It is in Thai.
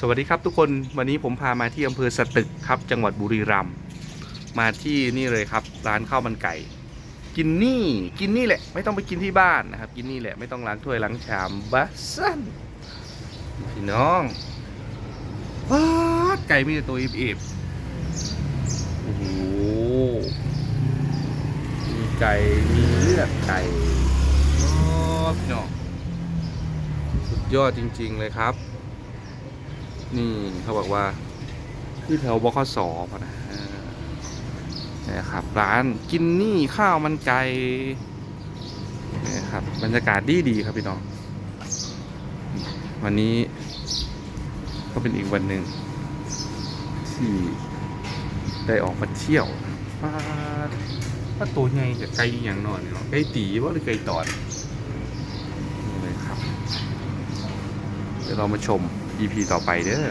สวัสดีครับทุกคนวันนี้ผมพามาที่อำเภอสตึกครับ จังหวัดบุรีรัมย์มาที่นี่เลยครับ ร้านข้าวมันไก่ กินนี่กินนี่แหละ ไม่ต้องไปกินที่บ้านนะครับ กินนี่แหละไม่ต้องล้างถ้วยล้างชามบัสซันพี่น้องว้าไก่มีแต่ตัวอิบๆโอ้โหมีไก่มีเลือดไก่โอ้พี่น้องสุดยอดจริง ๆเลยครับ นี่เขาบอกว่าที่แถวบคสพนะนะครับร้านกินนี่ข้าวมันไก่นะครับบรรยากาศดีดีครับพี่น้อง วันนี้ก็เป็นอีกวันหนึ่งที่ได้ออกมาเที่ยวป้าป้าตัวใหญ่กับไก่อย่างนอนเนาะไก่ตีว่าหรือไก่ตอดนี่เลยครับ เดี๋ยวเรามาชม EP ต่อไปเด้อ